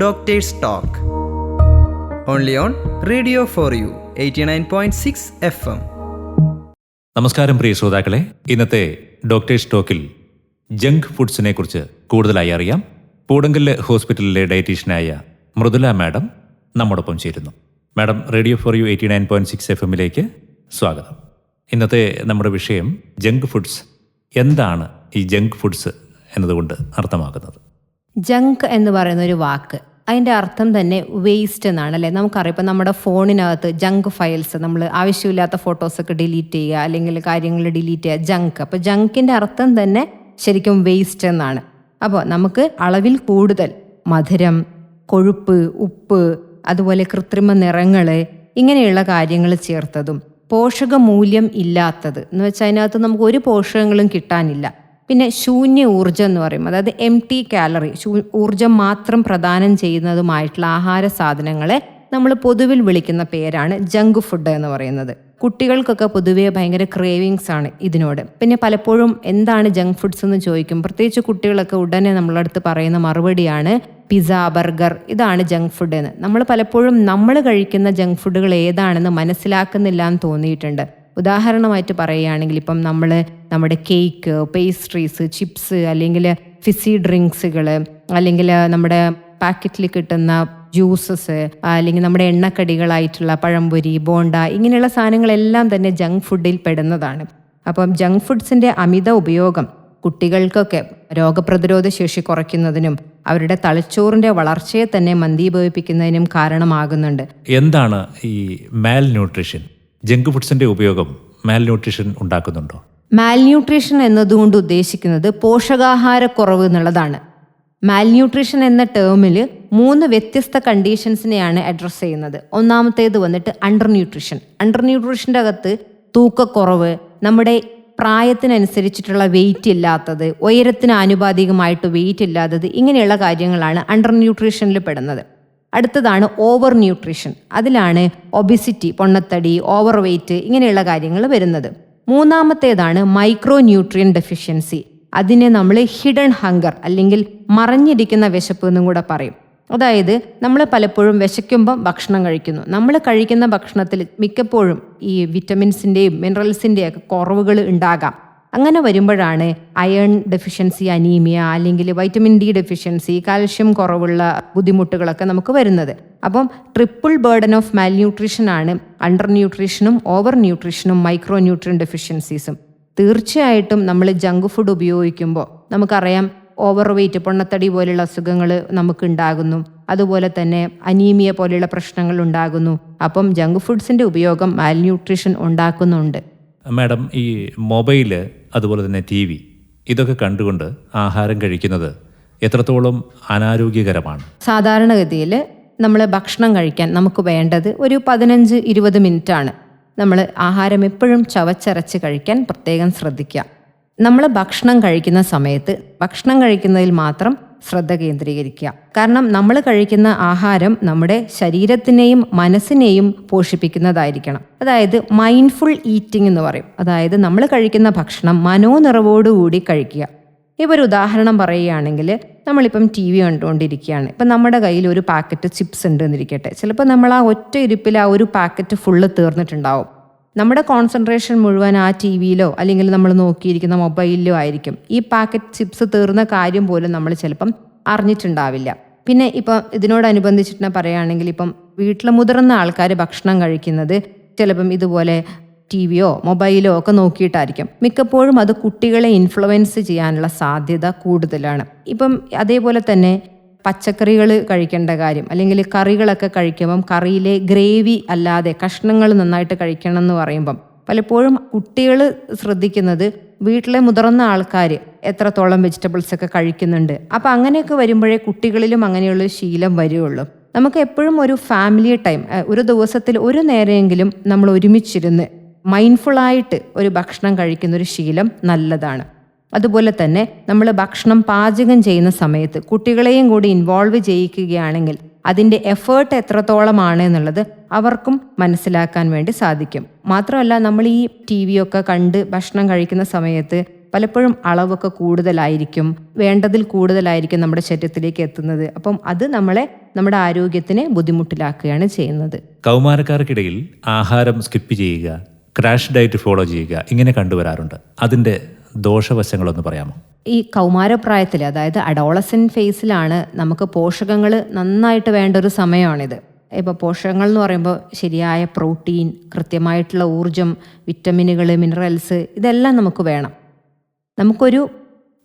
Doctors talk only on radio for you eighty nine point six F M നമസ്കാരം പ്രിയ ശ്രോതാക്കളെ. ഇന്നത്തെ doctors ടോക്കിൽ junk ഫുഡ്സിനെ കുറിച്ച് കൂടുതലായി അറിയാം. പൂടങ്കല്ല് ഹോസ്പിറ്റലിലെ ഡയറ്റീഷ്യനായ മൃദുല മാഡം നമ്മോടൊപ്പം ചേരുന്നു. Madam radio for you eighty nine point six F എമ്മിലേക്ക് സ്വാഗതം. ഇന്നത്തെ നമ്മുടെ വിഷയം ജങ്ക് ഫുഡ്സ് എന്താണ് ഈ ജങ്ക് ഫുഡ്സ് എന്നതുകൊണ്ട് അർത്ഥമാക്കുന്നത്? ജങ്ക് എന്ന് പറയുന്ന ഒരു വാക്ക്. അതിന്റെ അർത്ഥം തന്നെ വേസ്റ്റ് എന്നാണ് അല്ലേ? നമുക്കറിയാം ഇപ്പം നമ്മുടെ ഫോണിനകത്ത് ജങ്ക് ഫയൽസ് നമ്മൾ ആവശ്യമില്ലാത്ത ഫോട്ടോസൊക്കെ ഡിലീറ്റ് ചെയ്യുക അല്ലെങ്കിൽ കാര്യങ്ങൾ ഡിലീറ്റ് ചെയ്യുക ജങ്ക് അപ്പോൾ ജങ്കിന്റെ അർത്ഥം തന്നെ ശരിക്കും വേസ്റ്റ് എന്നാണ്. അപ്പോൾ നമുക്ക് അളവിൽ കൂടുതൽ മധുരം കൊഴുപ്പ് ഉപ്പ് അതുപോലെ കൃത്രിമ നിറങ്ങൾ ഇങ്ങനെയുള്ള കാര്യങ്ങൾ ചേർത്തതും പോഷക മൂല്യം ഇല്ലാത്തത് എന്ന് വെച്ചാൽ അതിനകത്ത് നമുക്ക് ഒരു പോഷകങ്ങളും കിട്ടാനില്ല. പിന്നെ ശൂന്യ ഊർജം എന്ന് പറയും. അതായത് എം ടി കാലറി ഊർജം മാത്രം പ്രദാനം ചെയ്യുന്നതുമായിട്ടുള്ള ആഹാര സാധനങ്ങളെ നമ്മൾ പൊതുവിൽ വിളിക്കുന്ന പേരാണ് ജങ്ക് ഫുഡ് എന്ന് പറയുന്നത്. കുട്ടികൾക്കൊക്കെ പൊതുവേ ഭയങ്കര ക്രേവിങ്സ് ആണ് ഇതിനോട്. പിന്നെ പലപ്പോഴും എന്താണ് ജങ്ക് ഫുഡ്സ് എന്ന് ചോദിക്കും. പ്രത്യേകിച്ച് കുട്ടികളൊക്കെ ഉടനെ നമ്മളടുത്ത് പറയുന്ന മറുപടിയാണ് പിസ ബർഗർ ഇതാണ് ജങ്ക് ഫുഡ് എന്ന്. നമ്മൾ പലപ്പോഴും നമ്മൾ കഴിക്കുന്ന ജങ്ക് ഫുഡുകൾ ഏതാണെന്ന് മനസ്സിലാക്കുന്നില്ല എന്ന് തോന്നിയിട്ടുണ്ട്. ഉദാഹരണമായിട്ട് പറയുകയാണെങ്കിൽ ഇപ്പം നമ്മൾ നമ്മുടെ കേക്ക് പേസ്ട്രീസ് ചിപ്സ് അല്ലെങ്കിൽ ഫിസി ഡ്രിങ്ക്സുകൾ അല്ലെങ്കിൽ നമ്മുടെ പാക്കറ്റിൽ കിട്ടുന്ന ജ്യൂസസ് അല്ലെങ്കിൽ നമ്മുടെ എണ്ണക്കടികളായിട്ടുള്ള പഴംപൊരി ബോണ്ട ഇങ്ങനെയുള്ള സാധനങ്ങളെല്ലാം തന്നെ ജങ്ക് ഫുഡിൽ പെടുന്നതാണ്. അപ്പം ജങ്ക് ഫുഡ്സിന്റെ അമിത ഉപയോഗം കുട്ടികൾക്കൊക്കെ രോഗപ്രതിരോധ ശേഷി കുറയ്ക്കുന്നതിനും അവരുടെ തലച്ചോറിന്റെ വളർച്ചയെ തന്നെ മന്ദീഭവിപ്പിക്കുന്നതിനും കാരണമാകുന്നുണ്ട്. എന്താണ് ഈ മാൽ ന്യൂട്രീഷൻ ജങ്ക് ഫുഡ്സിന്റെ ഉപയോഗം മാൽന്യൂട്രീഷൻ ഉണ്ടാക്കുന്നുണ്ടോ? മാൽന്യൂട്രീഷൻ എന്നതുകൊണ്ട് ഉദ്ദേശിക്കുന്നത് പോഷകാഹാരക്കുറവ് എന്നുള്ളതാണ്. മാൽന്യൂട്രീഷൻ എന്ന ടേമിൽ മൂന്ന് വ്യത്യസ്ത കണ്ടീഷൻസിനെയാണ് അഡ്രസ്സ് ചെയ്യുന്നത്. ഒന്നാമത്തേത് വന്നിട്ട് അണ്ടർ ന്യൂട്രീഷൻ അണ്ടർ ന്യൂട്രീഷന്റെ അകത്ത് തൂക്കക്കുറവ് നമ്മുടെ പ്രായത്തിനനുസരിച്ചിട്ടുള്ള വെയിറ്റ് ഇല്ലാത്തത് ഉയരത്തിന് ആനുപാതികമായിട്ട് വെയിറ്റ് ഇല്ലാത്തത് ഇങ്ങനെയുള്ള കാര്യങ്ങളാണ് അണ്ടർ ന്യൂട്രീഷനിൽ പെടുന്നത്. അടുത്തതാണ് ഓവർ ന്യൂട്രീഷൻ അതിലാണ് ഒബിസിറ്റി പൊണ്ണത്തടി ഓവർ വെയ്റ്റ് ഇങ്ങനെയുള്ള കാര്യങ്ങൾ വരുന്നത്. മൂന്നാമത്തേതാണ് മൈക്രോ ന്യൂട്രിയൻ ഡെഫിഷ്യൻസി അതിനെ നമ്മൾ ഹിഡൻ ഹങ്കർ അല്ലെങ്കിൽ മറഞ്ഞിരിക്കുന്ന വിശപ്പ് എന്നും കൂടെ പറയും. അതായത് നമ്മൾ പലപ്പോഴും വിശയ്ക്കുമ്പം ഭക്ഷണം കഴിക്കുന്നു. നമ്മൾ കഴിക്കുന്ന ഭക്ഷണത്തിൽ മിക്കപ്പോഴും ഈ വിറ്റമിൻസിന്റെയും മിനറൽസിന്റെയും ഒക്കെ കുറവുകൾ ഉണ്ടാകാം. അങ്ങനെ വരുമ്പോഴാണ് അയൺ ഡെഫിഷ്യൻസി അനീമിയ അല്ലെങ്കിൽ വൈറ്റമിൻ ഡി ഡെഫിഷ്യൻസി കാൽഷ്യം കുറവുള്ള ബുദ്ധിമുട്ടുകളൊക്കെ നമുക്ക് വരുന്നത്. അപ്പം triple burden of malnutrition ആണ് അണ്ടർ ന്യൂട്രീഷനും ഓവർ ന്യൂട്രീഷനും മൈക്രോ ന്യൂട്രിയൻ ഡെഫിഷ്യൻസീസും. തീർച്ചയായിട്ടും നമ്മൾ ജങ്ക് ഫുഡ് ഉപയോഗിക്കുമ്പോൾ നമുക്കറിയാം ഓവർ വെയിറ്റ് പൊണ്ണത്തടി പോലെയുള്ള അസുഖങ്ങൾ നമുക്ക് ഉണ്ടാകുന്നു അതുപോലെ തന്നെ അനീമിയ പോലെയുള്ള പ്രശ്നങ്ങൾ ഉണ്ടാകുന്നു. അപ്പം ജങ്ക് ഫുഡ്സിന്റെ ഉപയോഗം മാൽ ന്യൂട്രീഷൻ ഉണ്ടാക്കുന്നുണ്ട്. മാഡം ഈ മൊബൈൽ അതുപോലെ തന്നെ ടി വി ഇതൊക്കെ കണ്ടുകൊണ്ട് ആഹാരം കഴിക്കുന്നത് എത്രത്തോളം അനാരോഗ്യകരമാണ്? സാധാരണഗതിയിൽ നമ്മൾ ഭക്ഷണം കഴിക്കാൻ നമുക്ക് വേണ്ടത് ഒരു പതിനഞ്ച് ഇരുപത് മിനിറ്റാണ്. നമ്മൾ ആഹാരം എപ്പോഴും ചവച്ചരച്ച് കഴിക്കാൻ പ്രത്യേകം ശ്രദ്ധിക്കുക. നമ്മൾ ഭക്ഷണം കഴിക്കുന്ന സമയത്ത് ഭക്ഷണം കഴിക്കുന്നതിൽ മാത്രം ശ്രദ്ധ കേന്ദ്രീകരിക്കുക. കാരണം നമ്മൾ കഴിക്കുന്ന ആഹാരം നമ്മുടെ ശരീരത്തിനെയും മനസ്സിനെയും പോഷിപ്പിക്കുന്നതായിരിക്കണം. അതായത് മൈൻഡ്ഫുൾ ഈറ്റിംഗ് എന്ന് പറയും. അതായത് നമ്മൾ കഴിക്കുന്ന ഭക്ഷണം മനോനിറവോടുകൂടി കഴിക്കുക. ഇപ്പോൾ ഒരു ഉദാഹരണം പറയുകയാണെങ്കിൽ നമ്മളിപ്പം ടി വി കണ്ടുകൊണ്ടിരിക്കുകയാണ്. ഇപ്പം നമ്മുടെ കയ്യിൽ ഒരു പാക്കറ്റ് ചിപ്സ് ഉണ്ട് എന്നിരിക്കട്ടെ ചിലപ്പോൾ നമ്മൾ ആ ഒറ്റ ഇരിപ്പിൽ ആ ഒരു പാക്കറ്റ് ഫുള്ള് തീർന്നിട്ടുണ്ടാവും. നമ്മുടെ കോൺസെൻട്രേഷൻ മുഴുവൻ ആ ടി വിയിലോ അല്ലെങ്കിൽ നമ്മൾ നോക്കിയിരിക്കുന്ന മൊബൈലിലോ ആയിരിക്കും. ഈ പാക്കറ്റ് ചിപ്സ് തീർന്ന കാര്യം പോലും നമ്മൾ ചിലപ്പം അറിഞ്ഞിട്ടുണ്ടാവില്ല. പിന്നെ ഇപ്പം ഇതിനോടനുബന്ധിച്ചിട്ട് പറയുകയാണെങ്കിൽ ഇപ്പം വീട്ടിൽ മുതിർന്ന ആൾക്കാർ ഭക്ഷണം കഴിക്കുന്നത് ചിലപ്പം ഇതുപോലെ ടി വിയോ മൊബൈലോ ഒക്കെ നോക്കിയിട്ടായിരിക്കും. മിക്കപ്പോഴും അത് കുട്ടികളെ ഇൻഫ്ലുവൻസ് ചെയ്യാനുള്ള സാധ്യത കൂടുതലാണ്. ഇപ്പം അതേപോലെ തന്നെ പച്ചക്കറികൾ കഴിക്കേണ്ട കാര്യം അല്ലെങ്കിൽ കറികളൊക്കെ കഴിക്കുമ്പം കറിയിലെ ഗ്രേവി അല്ലാതെ കഷ്ണങ്ങൾ നന്നായിട്ട് കഴിക്കണം എന്ന് പറയുമ്പം പലപ്പോഴും കുട്ടികൾ ശ്രദ്ധിക്കുന്നത് വീട്ടിലെ മുതിർന്ന ആൾക്കാർ എത്രത്തോളം വെജിറ്റബിൾസ് ഒക്കെ കഴിക്കുന്നുണ്ട്. അപ്പം അങ്ങനെയൊക്കെ വരുമ്പോഴേ കുട്ടികളിലും അങ്ങനെയുള്ള ശീലം വരികയുള്ളൂ നമുക്ക് എപ്പോഴും ഒരു ഫാമിലി ടൈം ഒരു ദിവസത്തിൽ ഒരു നേരമെങ്കിലും നമ്മൾ ഒരുമിച്ചിരുന്ന് മൈൻഡ്ഫുള്ളായിട്ട് ഒരു ഭക്ഷണം കഴിക്കുന്ന ഒരു ശീലം നല്ലതാണ്. അതുപോലെ തന്നെ നമ്മൾ ഭക്ഷണം പാചകം ചെയ്യുന്ന സമയത്ത് കുട്ടികളെയും കൂടി ഇൻവോൾവ് ചെയ്യിക്കുകയാണെങ്കിൽ അതിന്റെ എഫേർട്ട് എത്രത്തോളമാണ് എന്നുള്ളത് അവർക്കും മനസ്സിലാക്കാൻ വേണ്ടി സാധിക്കും. മാത്രമല്ല നമ്മൾ ഈ ടി വിയൊക്കെ കണ്ട് ഭക്ഷണം കഴിക്കുന്ന സമയത്ത് പലപ്പോഴും അളവൊക്കെ കൂടുതലായിരിക്കും വേണ്ടതിൽ കൂടുതലായിരിക്കും നമ്മുടെ ശരീരത്തിലേക്ക് എത്തുന്നത്. അപ്പം അത് നമ്മളെ നമ്മുടെ ആരോഗ്യത്തിനെ ബുദ്ധിമുട്ടിലാക്കുകയാണ് ചെയ്യുന്നത്. കൗമാരക്കാർക്കിടയിൽ ആഹാരം സ്കിപ്പ് ചെയ്യുക ക്രാഷ് ഡയറ്റ് ഫോളോ ചെയ്യുക ഇങ്ങനെ കണ്ടുവരാറുണ്ട്. അതിന്റെ ദോഷവശങ്ങളൊന്ന് പറയാമോ? ഈ കൗമാരപ്രായത്തിൽ അതായത് അഡോളസൻ ഫേസിലാണ് നമുക്ക് പോഷകങ്ങൾ നന്നായിട്ട് വേണ്ട ഒരു സമയമാണിത്. ഇപ്പോൾ പോഷകങ്ങൾ എന്ന് പറയുമ്പോൾ ശരിയായ പ്രോട്ടീൻ കൃത്യമായിട്ടുള്ള ഊർജം വിറ്റമിനുകൾ മിനറൽസ് ഇതെല്ലാം നമുക്ക് വേണം. നമുക്കൊരു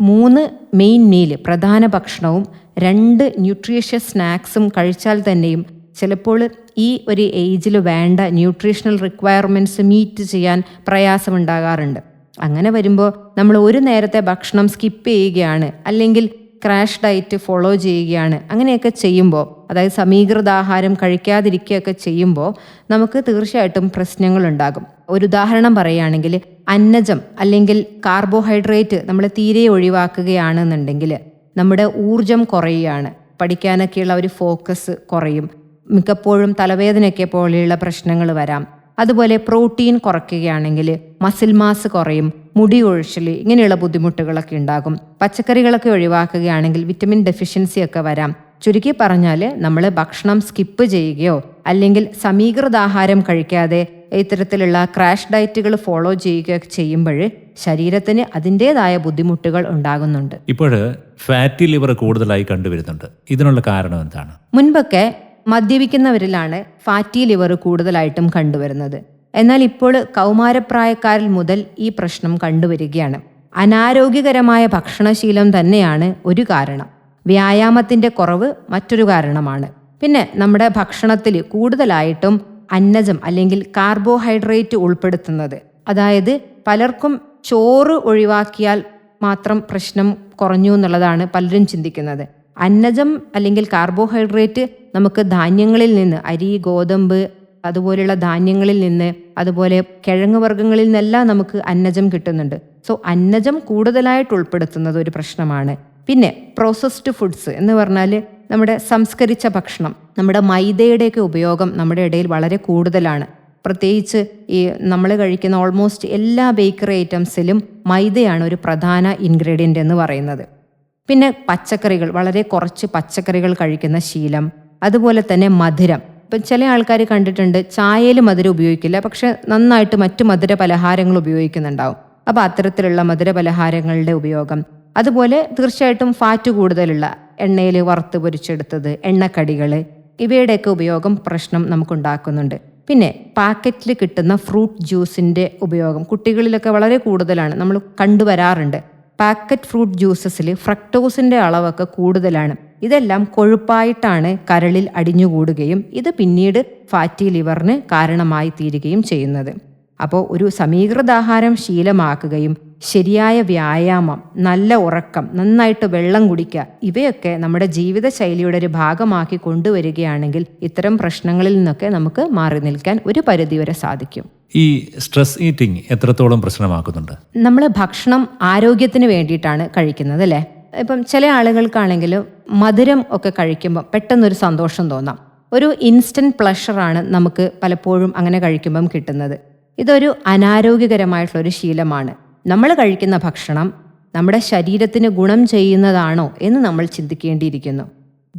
മൂന്ന് മെയിൻ മീൽ പ്രധാന ഭക്ഷണവും രണ്ട് ന്യൂട്രീഷ്യസ് സ്നാക്സും കഴിച്ചാൽ തന്നെയും ചിലപ്പോൾ ഈ ഒരു ഏജിൽ വേണ്ട ന്യൂട്രീഷണൽ റിക്വയർമെന്റ്സ് മീറ്റ് ചെയ്യാൻ പ്രയാസമുണ്ടാകാറുണ്ട്. അങ്ങനെ വരുമ്പോൾ നമ്മൾ ഒരു നേരത്തെ ഭക്ഷണം സ്കിപ്പ് ചെയ്യുകയാണ്. അല്ലെങ്കിൽ ക്രാഷ് ഡയറ്റ് ഫോളോ ചെയ്യുകയാണ്. അങ്ങനെയൊക്കെ ചെയ്യുമ്പോൾ അതായത് സമീകൃതാഹാരം കഴിക്കാതിരിക്കുകയൊക്കെ ചെയ്യുമ്പോൾ നമുക്ക് തീർച്ചയായിട്ടും പ്രശ്നങ്ങളുണ്ടാകും. ഒരു ഉദാഹരണം പറയുകയാണെങ്കിൽ അന്നജം അല്ലെങ്കിൽ കാർബോഹൈഡ്രേറ്റ് നമ്മൾ തീരെ ഒഴിവാക്കുകയാണെന്നുണ്ടെങ്കിൽ നമ്മുടെ ഊർജം കുറയുകയാണ്. പഠിക്കാനൊക്കെയുള്ള ഒരു ഫോക്കസ് കുറയും. മിക്കപ്പോഴും തലവേദനയൊക്കെ പോലെയുള്ള പ്രശ്നങ്ങൾ വരാം. അതുപോലെ പ്രോട്ടീൻ കുറയ്ക്കുകയാണെങ്കിൽ മസിൽ മാസ് കുറയും മുടി ഒഴിച്ചിൽ ഇങ്ങനെയുള്ള ബുദ്ധിമുട്ടുകളൊക്കെ ഉണ്ടാകും. പച്ചക്കറികളൊക്കെ ഒഴിവാക്കുകയാണെങ്കിൽ വിറ്റമിൻ ഡെഫിഷ്യൻസി ഒക്കെ വരാം. ചുരുക്കി പറഞ്ഞാൽ നമ്മൾ ഭക്ഷണം സ്കിപ്പ് ചെയ്യുകയോ അല്ലെങ്കിൽ സമീകൃത ആഹാരം കഴിക്കാതെ ഇത്തരത്തിലുള്ള ക്രാഷ് ഡയറ്റുകൾ ഫോളോ ചെയ്യുകയോ ചെയ്യുമ്പോൾ ശരീരത്തിന് അതിന്റെതായ ബുദ്ധിമുട്ടുകൾ ഉണ്ടാകുന്നുണ്ട്. ഇപ്പോൾ ഫാറ്റി ലിവർ കൂടുതലായി കണ്ടുവരുന്നുണ്ട്. ഇതിനുള്ള കാരണം എന്താണ്? മുൻപൊക്കെ മദ്യപിക്കുന്നവരിലാണ് ഫാറ്റി ലിവർ കൂടുതലായിട്ടും കണ്ടുവരുന്നത്. എന്നാൽ ഇപ്പോൾ കൗമാരപ്രായക്കാരിൽ മുതൽ ഈ പ്രശ്നം കണ്ടുവരികയാണ്. അനാരോഗ്യകരമായ ഭക്ഷണശീലം തന്നെയാണ് ഒരു കാരണം. വ്യായാമത്തിന്റെ കുറവ് മറ്റൊരു കാരണമാണ്. പിന്നെ നമ്മുടെ ഭക്ഷണത്തിൽ കൂടുതലായിട്ടും അന്നജം അല്ലെങ്കിൽ കാർബോഹൈഡ്രേറ്റ് ഉൾപ്പെടുത്തുന്നത്. അതായത് പലർക്കും ചോറ് ഒഴിവാക്കിയാൽ മാത്രം പ്രശ്നം കുറഞ്ഞു എന്നുള്ളതാണ് പലരും ചിന്തിക്കുന്നത്. അന്നജം അല്ലെങ്കിൽ കാർബോഹൈഡ്രേറ്റ് നമുക്ക് ധാന്യങ്ങളിൽ നിന്ന് അരി ഗോതമ്പ് അതുപോലെയുള്ള ധാന്യങ്ങളിൽ നിന്ന് അതുപോലെ കിഴങ്ങ് വർഗങ്ങളിൽ നിന്നെല്ലാം നമുക്ക് അന്നജം കിട്ടുന്നുണ്ട്. സോ അന്നജം കൂടുതലായിട്ട് ഉൾപ്പെടുത്തുന്നത് ഒരു പ്രശ്നമാണ്. പിന്നെ പ്രോസസ്ഡ് ഫുഡ്സ് എന്ന് പറഞ്ഞാൽ നമ്മുടെ സംസ്കരിച്ച ഭക്ഷണം നമ്മുടെ മൈദയുടെയൊക്കെ ഉപയോഗം നമ്മുടെ ഇടയിൽ വളരെ കൂടുതലാണ്. പ്രത്യേകിച്ച് ഈ നമ്മൾ കഴിക്കുന്ന ഓൾമോസ്റ്റ് എല്ലാ ബേക്കറി ഐറ്റംസിലും മൈദയാണ് ഒരു പ്രധാന ഇൻഗ്രീഡിയന്റ് എന്ന് പറയുന്നത്. പിന്നെ പച്ചക്കറികൾ വളരെ കുറച്ച് പച്ചക്കറികൾ കഴിക്കുന്ന ശീലം. അതുപോലെ തന്നെ മധുരം. ഇപ്പം ചില ആൾക്കാർ കണ്ടിട്ടുണ്ട് ചായയിൽ മധുരം ഉപയോഗിക്കില്ല പക്ഷെ നന്നായിട്ട് മറ്റു മധുര പലഹാരങ്ങൾ ഉപയോഗിക്കുന്നുണ്ടാവും. അപ്പോൾ അത്തരത്തിലുള്ള മധുര പലഹാരങ്ങളുടെ ഉപയോഗം. അതുപോലെ തീർച്ചയായിട്ടും ഫാറ്റ് കൂടുതലുള്ള എണ്ണയിൽ വറുത്ത് പൊരിച്ചെടുത്തത് എണ്ണക്കടികൾ ഇവയുടെയൊക്കെ ഉപയോഗം പ്രശ്നം നമുക്കുണ്ടാക്കുന്നുണ്ട്. പിന്നെ പാക്കറ്റിൽ കിട്ടുന്ന ഫ്രൂട്ട് ജ്യൂസിന്റെ ഉപയോഗം കുട്ടികളിലൊക്കെ വളരെ കൂടുതലാണ്. നമ്മൾ കണ്ടുവരാറുണ്ട്. പാക്കറ്റ് ഫ്രൂട്ട് ജ്യൂസസിൽ ഫ്രക്ടോസിന്റെ അളവൊക്കെ കൂടുതലാണ്. ഇതെല്ലാം കൊഴുപ്പായിട്ടാണ് കരളിൽ അടിഞ്ഞുകൂടുകയും ഇത് പിന്നീട് ഫാറ്റി ലിവറിന് കാരണമായി തീരുകയും ചെയ്യുന്നത്. അപ്പോൾ ഒരു സമീകൃതാഹാരം ശീലമാക്കുകയും ശരിയായ വ്യായാമം നല്ല ഉറക്കം നന്നായിട്ട് വെള്ളം കുടിക്കുക ഇവയൊക്കെ നമ്മുടെ ജീവിതശൈലിയുടെ ഒരു ഭാഗമാക്കി കൊണ്ടുവരികയാണെങ്കിൽ ഇത്തരം പ്രശ്നങ്ങളിൽ നിന്നൊക്കെ നമുക്ക് മാറി നിൽക്കാൻ ഒരു പരിധിവരെ സാധിക്കും. ഈ സ്ട്രെസ് ഈറ്റിംഗ് എത്രത്തോളം പ്രശ്നമാക്കുന്നുണ്ട്? നമ്മൾ ഭക്ഷണം ആരോഗ്യത്തിന് വേണ്ടിയിട്ടാണ് കഴിക്കുന്നത് അല്ലേ? ഇപ്പം ചില ആളുകൾക്കാണെങ്കിൽ മധുരം ഒക്കെ കഴിക്കുമ്പോൾ പെട്ടെന്നൊരു സന്തോഷം തോന്നാം. ഒരു ഇൻസ്റ്റന്റ് പ്ലഷറാണ് നമുക്ക് പലപ്പോഴും അങ്ങനെ കഴിക്കുമ്പം കിട്ടുന്നത്. ഇതൊരു അനാരോഗ്യകരമായിട്ടുള്ള ഒരു ശീലമാണ്. നമ്മൾ കഴിക്കുന്ന ഭക്ഷണം നമ്മുടെ ശരീരത്തിന് ഗുണം ചെയ്യുന്നതാണോ എന്ന് നമ്മൾ ചിന്തിക്കേണ്ടിയിരിക്കുന്നു.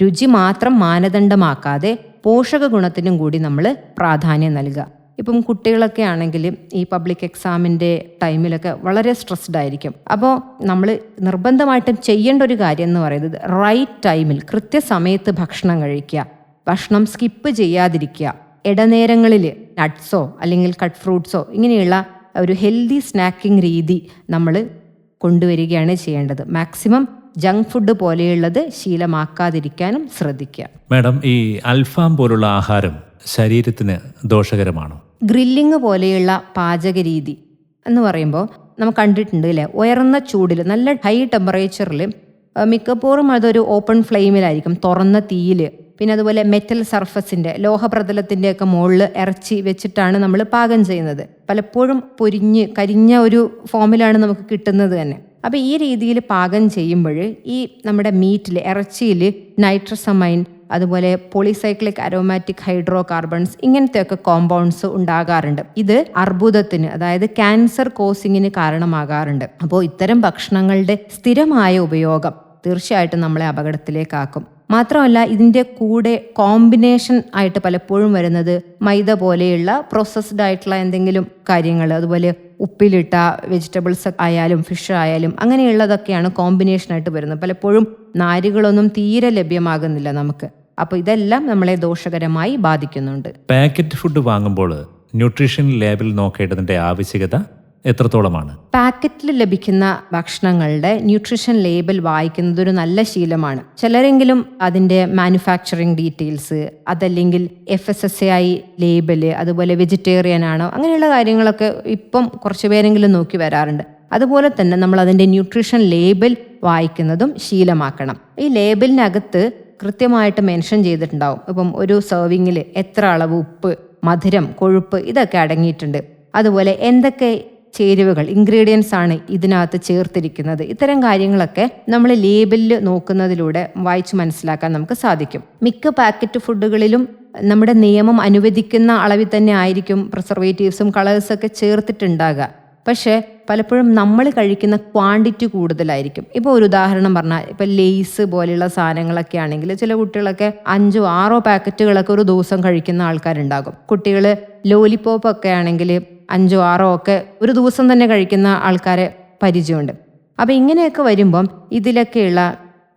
രുചി മാത്രം മാനദണ്ഡമാക്കാതെ പോഷക ഗുണത്തിനും കൂടി നമ്മൾ പ്രാധാന്യം നൽകുക ഇപ്പം കുട്ടികളൊക്കെ ആണെങ്കിൽ ഈ പബ്ലിക് എക്സാമിന്റെ ടൈമിലൊക്കെ വളരെ സ്ട്രെസ്ഡ് ആയിരിക്കും. അപ്പോൾ നമ്മൾ നിർബന്ധമായിട്ടും ചെയ്യേണ്ട ഒരു കാര്യം എന്ന് പറയുന്നത് റൈറ്റ് ടൈമിൽ കൃത്യസമയത്ത് ഭക്ഷണം കഴിക്കുക. ഭക്ഷണം സ്കിപ്പ് ചെയ്യാതിരിക്കുക. ഇടനേരങ്ങളിൽ നട്ട്സോ അല്ലെങ്കിൽ കട്ട് ഫ്രൂട്ട്സോ ഇങ്ങനെയുള്ള ഒരു ഹെൽത്തി സ്നാക്കിംഗ് രീതി നമ്മൾ കൊണ്ടുവരികയാണ് ചെയ്യേണ്ടത്. മാക്സിമം ജങ്ക് ഫുഡ് പോലെയുള്ളത് ശീലമാക്കാതിരിക്കാനും ശ്രദ്ധിക്കുക. മാഡം ഈ അൽഫാം പോലുള്ള ആഹാരം ശരീരത്തിന് ദോഷകരമാണോ? ഗ്രില്ലിങ് പോലെയുള്ള പാചക രീതി എന്ന് പറയുമ്പോൾ നമ്മൾ കണ്ടിട്ടുണ്ട് അല്ലേ? ഉയർന്ന ചൂടിൽ നല്ല ഹൈ ടെമ്പറേച്ചറിൽ മിക്കപ്പോഴും അതൊരു ഓപ്പൺ ഫ്ലെയിമിലായിരിക്കും തുറന്ന തീയിൽ. പിന്നെ അതുപോലെ മെറ്റൽ സർഫസിന്റെ ലോഹപ്രതലത്തിന്റെ ഒക്കെ മുകളിൽ ഇറച്ചി വെച്ചിട്ടാണ് നമ്മൾ പാകം ചെയ്യുന്നത്. പലപ്പോഴും പൊരിഞ്ഞ് കരിഞ്ഞ ഒരു ഫോമിലാണ് നമുക്ക് കിട്ടുന്നത് തന്നെ. അപ്പോൾ ഈ രീതിയിൽ പാകം ചെയ്യുമ്പോൾ ഈ നമ്മുടെ മീറ്റിൽ ഇറച്ചിയിൽ നൈട്രസമൈൻ അതുപോലെ പോളിസൈക്ലിക് അരോമാറ്റിക് ഹൈഡ്രോ കാർബൺസ് ഇങ്ങനത്തെയൊക്കെ കോമ്പൗണ്ട്സ് ഉണ്ടാകാറുണ്ട്. ഇത് അർബുദത്തിന് അതായത് ക്യാൻസർ കോസിങ്ങിന് കാരണമാകാറുണ്ട്. അപ്പോൾ ഇത്തരം ഭക്ഷണങ്ങളുടെ സ്ഥിരമായ ഉപയോഗം തീർച്ചയായിട്ടും നമ്മളെ അപകടത്തിലേക്കാക്കും. മാത്രമല്ല ഇതിന്റെ കൂടെ കോമ്പിനേഷൻ ആയിട്ട് പലപ്പോഴും വരുന്നത് മൈദ പോലെയുള്ള പ്രോസസ്ഡ് ആയിട്ടുള്ള എന്തെങ്കിലും കാര്യങ്ങൾ അതുപോലെ ഉപ്പിലിട്ട വെജിറ്റബിൾസ് ആയാലും ഫിഷ് ആയാലും അങ്ങനെയുള്ളതൊക്കെയാണ് കോമ്പിനേഷനായിട്ട് വരുന്നത്. പലപ്പോഴും നാരുകളൊന്നും തീരെ ലഭ്യമാകുന്നില്ല നമുക്ക്. അപ്പോൾ ഇതെല്ലാം നമ്മളെ ദോഷകരമായി ബാധിക്കുന്നുണ്ട്. പാക്കറ്റ് ഫുഡ് വാങ്ങുമ്പോൾ ന്യൂട്രീഷൻ ലേബൽ നോക്കേണ്ടതിന്റെ ആവശ്യകത എത്രത്തോളമാണ്? പാക്കറ്റിൽ ലഭിക്കുന്ന ഭക്ഷണങ്ങളുടെ ന്യൂട്രീഷൻ ലേബൽ വായിക്കുന്നത് ഒരു നല്ല ശീലമാണ്. ചിലരെങ്കിലും അതിന്റെ മാനുഫാക്ചറിങ് ഡീറ്റെയിൽസ് അതല്ലെങ്കിൽ F S S A I label അതുപോലെ വെജിറ്റേറിയൻ ആണോ അങ്ങനെയുള്ള കാര്യങ്ങളൊക്കെ ഇപ്പം കുറച്ച് പേരെങ്കിലും നോക്കി വരാറുണ്ട്. അതുപോലെ തന്നെ നമ്മൾ അതിന്റെ ന്യൂട്രീഷൻ ലേബൽ വായിക്കുന്നതും ശീലമാക്കണം. ഈ ലേബലിനകത്ത് കൃത്യമായിട്ട് മെൻഷൻ ചെയ്തിട്ടുണ്ടാവും. ഇപ്പം ഒരു സെർവിങ്ങിൽ എത്ര അളവ് ഉപ്പ് മധുരം കൊഴുപ്പ് ഇതൊക്കെ അടങ്ങിയിട്ടുണ്ട്. അതുപോലെ എന്തൊക്കെ ചേരുവകൾ ഇൻഗ്രീഡിയൻസ് ആണ് ഇതിനകത്ത് ചേർത്തിരിക്കുന്നത്? ഇത്തരം കാര്യങ്ങളൊക്കെ നമ്മൾ ലേബലിൽ നോക്കുന്നതിലൂടെ വായിച്ചു മനസ്സിലാക്കാൻ നമുക്ക് സാധിക്കും. മിക്ക പാക്കറ്റ് ഫുഡുകളിലും നമ്മുടെ നിയമം അനുവദിക്കുന്ന അളവിൽ തന്നെ ആയിരിക്കും പ്രിസർവേറ്റീവ്സും കളേഴ്സൊക്കെ ചേർത്തിട്ടുണ്ടാകുക. പക്ഷേ പലപ്പോഴും നമ്മൾ കഴിക്കുന്ന ക്വാണ്ടിറ്റി കൂടുതലായിരിക്കും. ഇപ്പോൾ ഒരു ഉദാഹരണം പറഞ്ഞാൽ ഇപ്പോൾ ലേസ് പോലെയുള്ള സാധനങ്ങളൊക്കെ ആണെങ്കിൽ ചില കുട്ടികളൊക്കെ അഞ്ചോ ആറോ പാക്കറ്റുകളൊക്കെ ഒരു ദിവസം കഴിക്കുന്ന ആൾക്കാരുണ്ടാകും. കുട്ടികൾ ലോലിപോപ്പ് ഒക്കെ ആണെങ്കിൽ അഞ്ചോ ആറോ ഒക്കെ ഒരു ദിവസം തന്നെ കഴിക്കുന്ന ആൾക്കാരെ പരിചയമുണ്ട്. അപ്പോൾ ഇങ്ങനെയൊക്കെ വരുമ്പം ഇതിലൊക്കെയുള്ള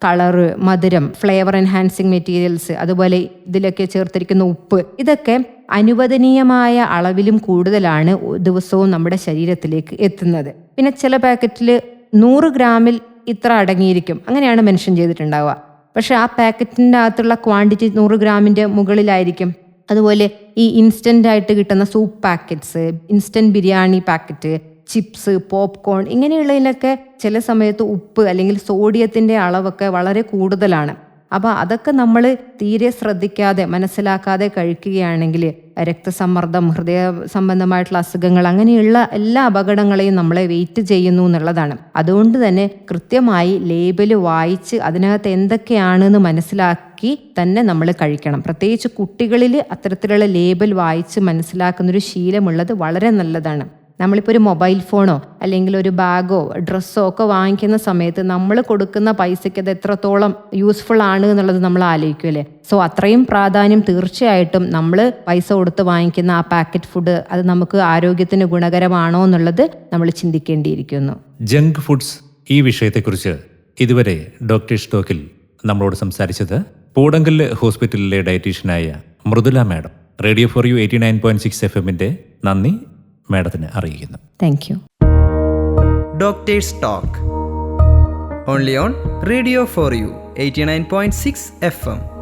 കളറ് മധുരം ഫ്ലേവർ എൻഹാൻസിങ് മെറ്റീരിയൽസ് അതുപോലെ ഇതിലൊക്കെ ചേർത്തിരിക്കുന്ന ഉപ്പ് ഇതൊക്കെ അനുവദനീയമായ അളവിലും കൂടുതലാണ് ദിവസവും നമ്മുടെ ശരീരത്തിലേക്ക് എത്തുന്നത്. പിന്നെ ചില പാക്കറ്റിൽ നൂറ് ഗ്രാമിൽ ഇത്ര അടങ്ങിയിരിക്കും. അങ്ങനെയാണ് മെൻഷൻ ചെയ്തിട്ടുണ്ടാവുക. പക്ഷേ ആ പാക്കറ്റിന്റെ അകത്തുള്ള ക്വാണ്ടിറ്റി നൂറ് ഗ്രാമിന്റെ മുകളിലായിരിക്കും. അതുപോലെ ഈ ഇൻസ്റ്റന്റ് ആയിട്ട് കിട്ടുന്ന soup packets instant biryani packet chips popcorn ഇങ്ങനെയുള്ളതിലൊക്കെ ചില സമയത്ത് ഉപ്പ് അല്ലെങ്കിൽ സോഡിയത്തിന്റെ അളവൊക്കെ വളരെ കൂടുതലാണ്. അപ്പോൾ അതൊക്കെ നമ്മൾ തീരെ ശ്രദ്ധിക്കാതെ മനസ്സിലാക്കാതെ കഴിക്കുകയാണെങ്കിൽ രക്തസമ്മർദ്ദം ഹൃദയ സംബന്ധമായിട്ടുള്ള അസുഖങ്ങൾ അങ്ങനെയുള്ള എല്ലാ അപകടങ്ങളെയും നമ്മളെ വെയിറ്റ് ചെയ്യുന്നു എന്നുള്ളതാണ്. അതുകൊണ്ട് തന്നെ കൃത്യമായി ലേബൽ വായിച്ച് അതിനകത്ത് എന്തൊക്കെയാണെന്ന് മനസ്സിലാക്കി തന്നെ നമ്മൾ കഴിക്കണം. പ്രത്യേകിച്ച് കുട്ടികളിൽ അത്തരത്തിലുള്ള ലേബൽ വായിച്ച് മനസ്സിലാക്കുന്നൊരു ശീലമുള്ളത് വളരെ നല്ലതാണ്. നമ്മളിപ്പോൾ ഒരു മൊബൈൽ ഫോണോ അല്ലെങ്കിൽ ഒരു ബാഗോ ഡ്രസ്സോ ഒക്കെ വാങ്ങിക്കുന്ന സമയത്ത് നമ്മൾ കൊടുക്കുന്ന പൈസയ്ക്ക് അത് എത്രത്തോളം യൂസ്ഫുൾ ആണ് എന്നുള്ളത് നമ്മൾ ആലോചിക്കുമല്ലേ സോ അത്രയും പ്രാധാന്യം തീർച്ചയായിട്ടും നമ്മൾ പൈസ കൊടുത്ത് വാങ്ങിക്കുന്ന ആ പാക്കറ്റ് ഫുഡ് അത് നമുക്ക് ആരോഗ്യത്തിന് ഗുണകരമാണോ എന്നുള്ളത് നമ്മൾ ചിന്തിക്കേണ്ടിയിരിക്കുന്നു. ജങ്ക് ഫുഡ്സ് ഈ വിഷയത്തെക്കുറിച്ച് ഇതുവരെ ഡോക്ടർ സ്റ്റോക്കിൽ നമ്മളോട് സംസാരിച്ചത് പൂടങ്കൽ ഹോസ്പിറ്റലിലെ ഡയറ്റീഷ്യനായ Mridula madam. Radio for you eighty nine point six F എമ്മിന്റെ നന്ദി. മാഡത്തിന് അറിയിക്കുന്നു. Thank you doctors talk only on radio for you eighty nine point six F M